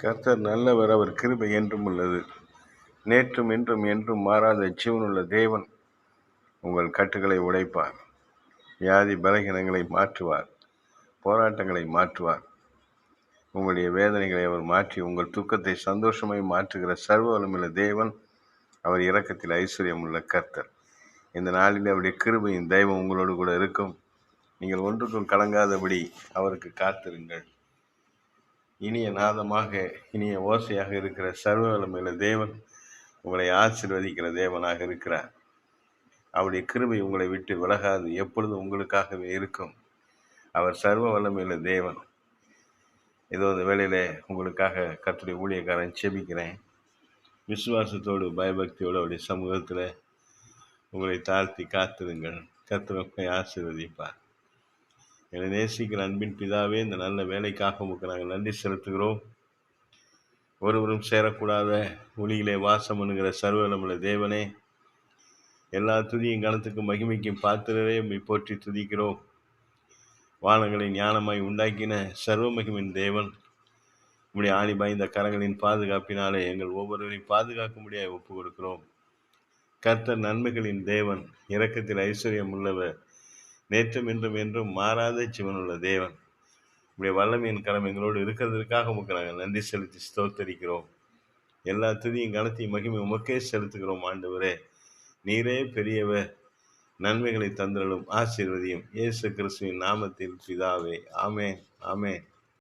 கர்த்தர் நல்லவர் அவர் கிருபை என்றும் உள்ளது. நேற்றும் இன்றும் என்றும் மாறாத ஜீவனுள்ள தேவன் உங்கள் கட்டுகளை உடைப்பார். வியாதி பலகீனங்களை மாற்றுவார் போராட்டங்களை மாற்றுவார். உங்களுடைய வேதனைகளை அவர் மாற்றி உங்கள் துக்கத்தை சந்தோஷமாய் மாற்றுகிற சர்வ வளமுள்ள தேவன் அவர் இரக்கத்தில் ஐஸ்வர்யம் உள்ள கர்த்தர். இந்த நாளில் அவருடைய கிருபையின் தெய்வம் உங்களோடு கூட இருக்கும். நீங்கள் ஒன்றுக்கும் கலங்காதபடி அவருக்கு காத்திருங்கள். இனிய நாதமாக இனிய ஓசையாக இருக்கிற சர்வ வளமையில தேவன் உங்களை ஆசிர்வதிக்கிற தேவனாக இருக்கிறார். அவருடைய கிருபை உங்களை விட்டு விலகாது எப்பொழுதும் உங்களுக்காகவே இருக்கும். அவர் சர்வ வல்லமையில தேவன். ஏதோ இந்த வேளையில் உங்களுக்காக கத்துடைய ஊழியக்காரன் செபிக்கிறேன். விசுவாசத்தோடு பயபக்தியோடு அவருடைய சமூகத்தில் உங்களை தாழ்த்தி காத்திருங்கள். கத்திரத்தை ஆசீர்வதிப்பார். என்னை நேசிக்கிற அன்பின் பிதாவே இந்த நல்ல வேலைக்காக உங்களுக்கு நாங்கள் நன்றி செலுத்துகிறோம். ஒருவரும் சேரக்கூடாத ஒளியிலே வாசம் என்கிற சர்வலமுள்ள தேவனே எல்லா துதியும் கணத்துக்கும் மகிமைக்கும் பாத்திரரே உம்மை போற்றி துதிக்கிறோம். வானங்களை ஞானமாய் உண்டாக்கின சர்வ மகிமின் தேவன் உம்முடைய ஆணி பாய்ந்த கரங்களின் பாதுகாப்பினாலே எங்கள் ஒவ்வொருவரையும் பாதுகாக்க முடியாது ஒப்பு கொடுக்கிறோம் கர்த்தர் நன்மைகளின் தேவன் இரக்கத்தில் ஐஸ்வர்யம் உள்ளவர். நேற்றும் இன்றும் என்றும் மாறாத சிவனுள்ள தேவன். உடைய வல்லமையின் கரம் எங்களோடு இருக்கிறதற்காக உமக்கு நாங்கள் நன்றி செலுத்தி ஸ்தோத்தரிக்கிறோம். எல்லா துதியும் கனத்தையும் மகிமை உமக்கே செலுத்துகிறோம் ஆண்டவரே. நீரே பெரியவர் நன்மைகளை தந்திரலும் ஆசீர்வதியும் இயேசு கிறிஸ்துவின் நாமத்தில் பிதாவே. ஆமே ஆமே